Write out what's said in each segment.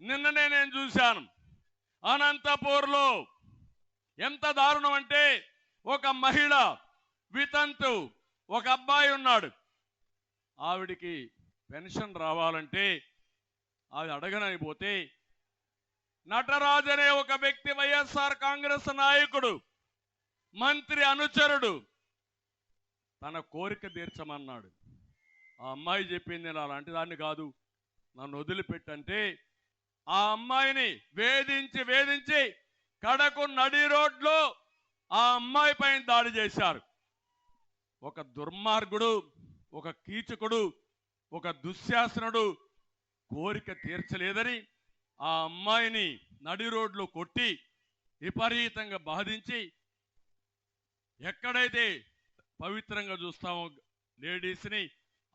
నిన్ననే నేను చూశాను. అనంతపూర్లో ఎంత దారుణం అంటే ఒక మహిళ వితంతు ఒక అబ్బాయి ఉన్నాడు. ఆవిడికి పెన్షన్ రావాలంటే ఆవిడ అడగనని పోతే నటరాజ్ అనే ఒక వ్యక్తి వైఎస్ఆర్ కాంగ్రెస్ నాయకుడు మంత్రి అనుచరుడు తన కోరిక తీర్చమన్నాడు. ఆ అమ్మాయి చెప్పింది నేను అలాంటి దాన్ని కాదు. నన్ను వదిలిపెట్టంటే ఆ అమ్మాయిని వేధించి వేధించి కడకు నడి రోడ్లో ఆ అమ్మాయి పైన దాడి చేశారు. ఒక దుర్మార్గుడు ఒక కీచకుడు ఒక దుశ్శాసనుడు కోరిక తీర్చలేదని ఆ అమ్మాయిని నడి రోడ్లో కొట్టి విపరీతంగా బాధించి ఎక్కడైతే పవిత్రంగా చూస్తామో లేడీస్ని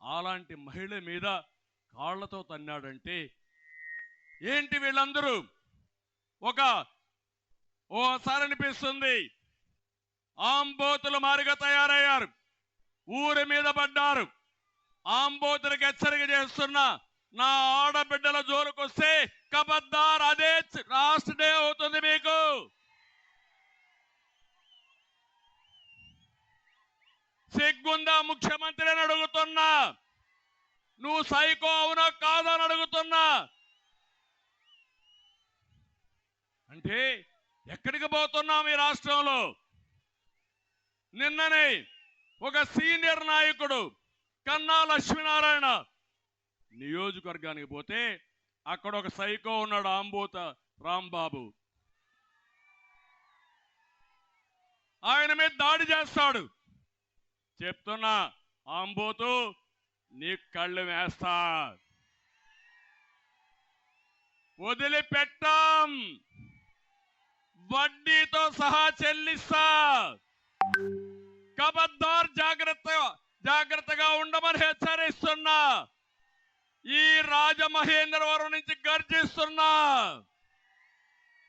అలాంటి మహిళ మీద కాళ్ళతో తన్నాడంటే ఏంటి వీళ్ళందరూ? ఒక ఓసారి అనిపిస్తుంది ఆంబోతులు మారిగా తయారయ్యారు. ఊరి మీద పడ్డారు. ఆంబోతులకు హెచ్చరిక చేస్తున్న నా ఆడబిడ్డల జోలుకొస్తే కబద్దార్ అదే లాస్ట్ డే అవుతుంది మీకు. సిగ్గుందా ముఖ్యమంత్రి అని అడుగుతున్నా? నువ్వు సైకో అవునా కాదని అడుగుతున్నా? అంటే ఎక్కడికి పోతున్నాం ఈ రాష్ట్రంలో? నిన్ననే ఒక సీనియర్ నాయకుడు కన్నా లక్ష్మీనారాయణ నియోజకవర్గానికి పోతే అక్కడ ఒక సైకో ఉన్నాడు ఆంబోత రాంబాబు. ఆయన మీద దాడి చేస్తాడు. చెప్తున్నా ఆంబోతు నీ కళ్ళు వేస్తా. వదిలిపెట్టాం. వడ్డీతో సహా చెల్లిస్తా. కబద్దార్ జాగ్రత్త జాగ్రత్తగా ఉండమని హెచ్చరిస్తున్నా. ఈ రాజమహేంద్రవరం నుంచి గర్జిస్తున్నా.